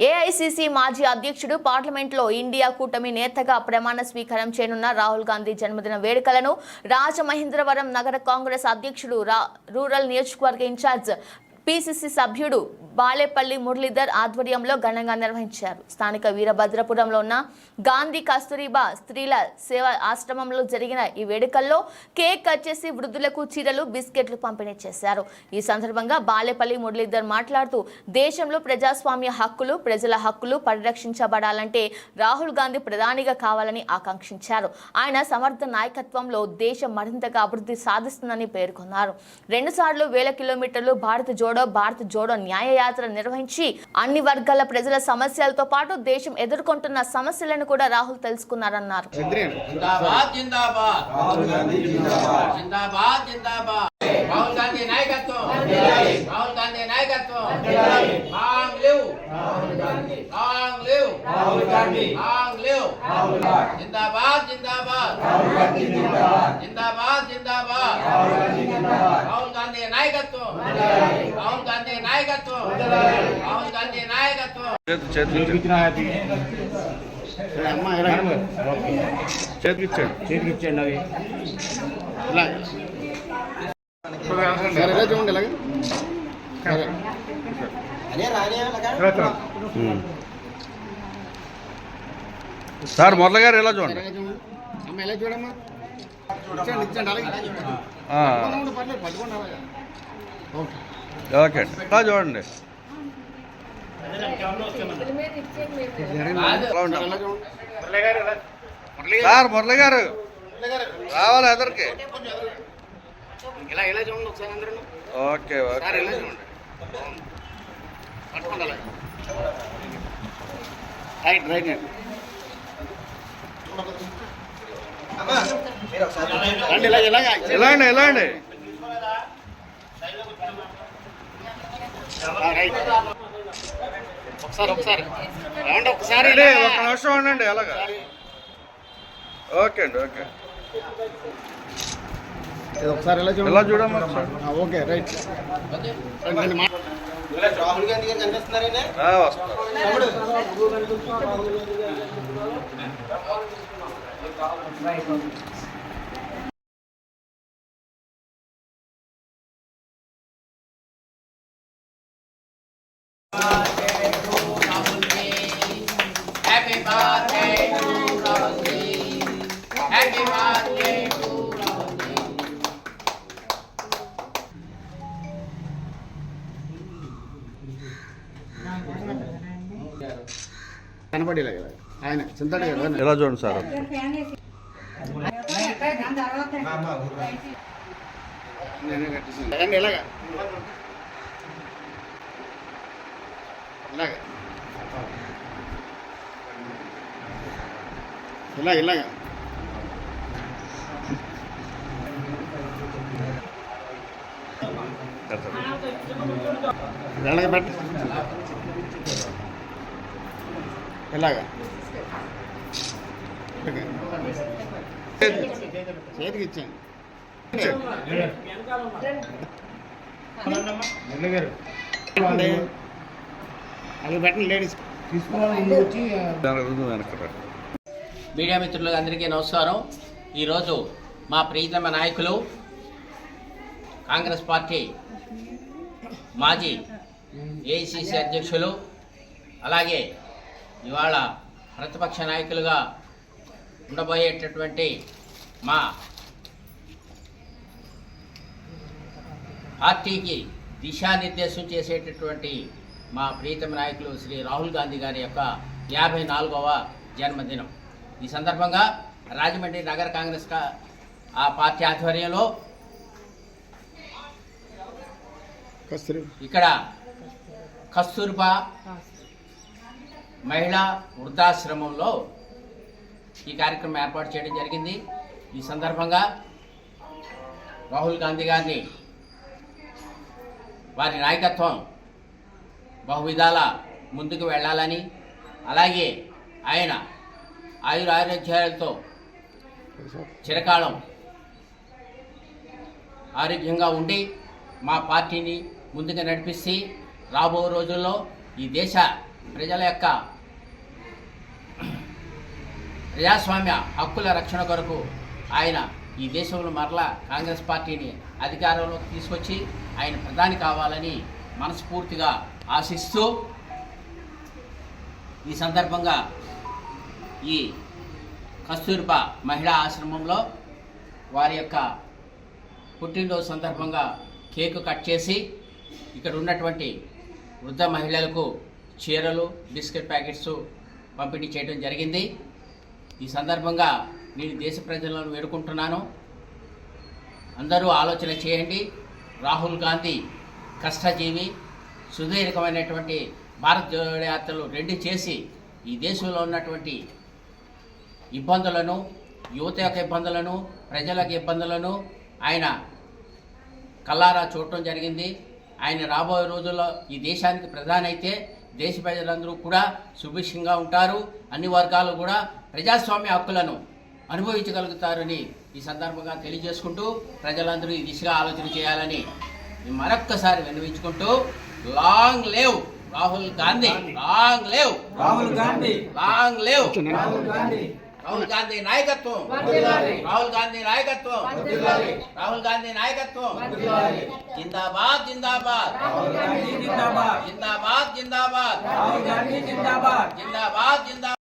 AICC మాజీ అధ్యక్షుడు పార్లమెంట్లో ఇండియా కూటమి నేతగా ప్రమాణ స్వీకారం చేయనున్న రాహుల్ గాంధీ జన్మదిన వేడుకలను రాజమహేంద్రవరం నగర కాంగ్రెస్ అధ్యక్షుడు రా- రూరల్ నియోజకవర్గ ఇన్ఛార్జ్ పిసిసి సభ్యుడు బాలేపల్లి మురళీధర్ ఆధ్వర్యంలో ఘనంగా నిర్వహించారు. స్థానిక వీరభద్రపురంలో ఉన్న గాంధీ కస్తూరిబా స్త్రీల సేవ ఆశ్రమంలో జరిగిన ఈ వేడుకల్లో కేక్ కట్ చేసి వృద్ధులకు చీరలు బిస్కెట్లు పంపిణీ చేశారు. ఈ సందర్భంగా బాలేపల్లి మురళీధర్ మాట్లాడుతూ దేశంలో ప్రజాస్వామ్య హక్కులు ప్రజల హక్కులు పరిరక్షించబడాలంటే రాహుల్ గాంధీ ప్రధానిగా కావాలని ఆకాంక్షించారు. ఆయన సమర్థ నాయకత్వంలో దేశం మరింతగా అభివృద్ధి సాధిస్తుందని పేర్కొన్నారు. రెండుసార్లు వేల కిలోమీటర్లు భారత్ జోడ జోడో భారత్ జోడో న్యాయయాత్ర నిర్వహించి అన్ని వర్గాల ప్రజల సమస్యలతో పాటు దేశం ఎదుర్కొంటున్న సమస్యలను కూడా రాహుల్ తెలుసుకున్నారన్నారు. నాయకత్వం. मांग लिव मांग लिव मांग लिव जिंदाबाद जिंदाबाद जिंदाबाद जिंदाबाद राहुल गांधी नायकत्व राहुल गांधी नायकत्व राहुल गांधी नायकत्व చేతికి ఇచ్చాడు చేతికి ఇచ్చేయండి అవి సరే ఇలా చూడండి ఇలాగ సరే సార్ మురళి గారు చూడండి? ఎలా అలాగే ఓకే. అండి. చూడండి. ఎలా చూడండి సార్ మురళి గారు. రావాలి ఎదరికి చూడండి ఓకే ఓకే. చూడండి. Right right. ఆ, రైట్. ఒకసారి ఒకసారి. ఒకసారి. ఒక్క నిమిషం ఉండండి అలాగా ఓకే అండి ఓకే. ఇది ఒకసారి ఇలా చూడండి? చూడమ్మా ఓకే రైట్. ఆ, వస్తా ఇలాగ ఇలాగ. ఆయన చింతడు గారు రండి. ఇలా చూడండి సార్ నేనే కట్టేసాను. రండి ఇలాగ ఇలాగ ఇలాగ ఇలాగ ఇలాగ పెట్ట ఇలాగ ఓకే. చేతికి ఇచ్చాను అవి లేడీస్ మీడియా మిత్రులకు అందరికీ నమస్కారం. ఈరోజు మా ప్రియతమ నాయకులు కాంగ్రెస్ పార్టీ మాజీ ఏఐసిసి అధ్యక్షులు అలాగే ఇవాళ ప్రతిపక్ష నాయకులుగా ఉండబోయేటటువంటి మా పార్టీకి దిశానిర్దేశం చేసేటటువంటి మా ప్రియతమ నాయకులు శ్రీ రాహుల్ గాంధీ గారి యొక్క యాభై నాలుగవ జన్మదినం. ఈ సందర్భంగా రాజమండ్రి నగర కాంగ్రెస్ ఆ పార్టీ ఆధ్వర్యంలో ఇక్కడ కస్తూర్బా మహిళా వృద్ధాశ్రమంలో ఈ కార్యక్రమం ఏర్పాటు చేయడం జరిగింది. ఈ సందర్భంగా రాహుల్ గాంధీ గారిని వారి నాయకత్వం బహువిధాల ముందుకు వెళ్ళాలని అలాగే ఆయన ఆయుర ఆరోగ్యాలతో చిరకాలం ఆరోగ్యంగా ఉండి మా పార్టీని ముందుకు నడిపిస్తే రాబో రోజుల్లో ఈ దేశ ప్రజల యొక్క ప్రజాస్వామ్య హక్కుల రక్షణ కొరకు ఆయన ఈ దేశంలో మరలా కాంగ్రెస్ పార్టీని అధికారంలోకి తీసుకొచ్చి ఆయన ప్రధాని కావాలని మనస్ఫూర్తిగా ఆశిస్తూ ఈ సందర్భంగా ఈ కస్తూర్బా మహిళా ఆశ్రమంలో వారి యొక్క పుట్టినరోజు సందర్భంగా కేకు కట్ చేసి ఇక్కడ ఉన్నటువంటి వృద్ధ మహిళలకు చీరలు బిస్కెట్ ప్యాకెట్స్ పంపిణీ చేయడం జరిగింది. ఈ సందర్భంగా నేను దేశ ప్రజలను వేడుకుంటున్నాను. అందరూ ఆలోచన చేయండి. రాహుల్ గాంధీ కష్టజీవి సుదీర్ఘమైనటువంటి భారత్ జోడో యాత్రలు రెండు చేసి ఈ దేశంలో ఉన్నటువంటి ఇబ్బందులను యువత యొక్క ఇబ్బందులను ప్రజలకు ఇబ్బందులను ఆయన కల్లారా చూడటం జరిగింది. ఆయన రాబోయే రోజుల్లో ఈ దేశానికి ప్రధాని అయితే దేశ ప్రజలందరూ కూడా సుభిక్షంగా ఉంటారు. అన్ని వర్గాలు కూడా ప్రజాస్వామ్య హక్కులను అనుభవించగలుగుతారని ఈ సందర్భంగా తెలియజేసుకుంటూ ప్రజలందరూ ఈ దిశగా ఆలోచన చేయాలని మరొక్కసారి విన్నవించుకుంటూ లాంగ్ లేవ్ రాహుల్ గాంధీ లాంగ్ లేవ్. రాహుల్ గాంధీ. లాంగ్ లేవ్. రాహుల్ గాంధీ. రాహుల్ గాంధీ. నాయకత్వం. రాహుల్ గాంధీ నాయకత్వం. రాహుల్ గాంధీ నాయకత్వం. జిందాబాద్ జిందాబాద్. జిందాబాద్. జిందాబాద్ జిందాబాద్. జిందాబాద్ జిందాబాద్.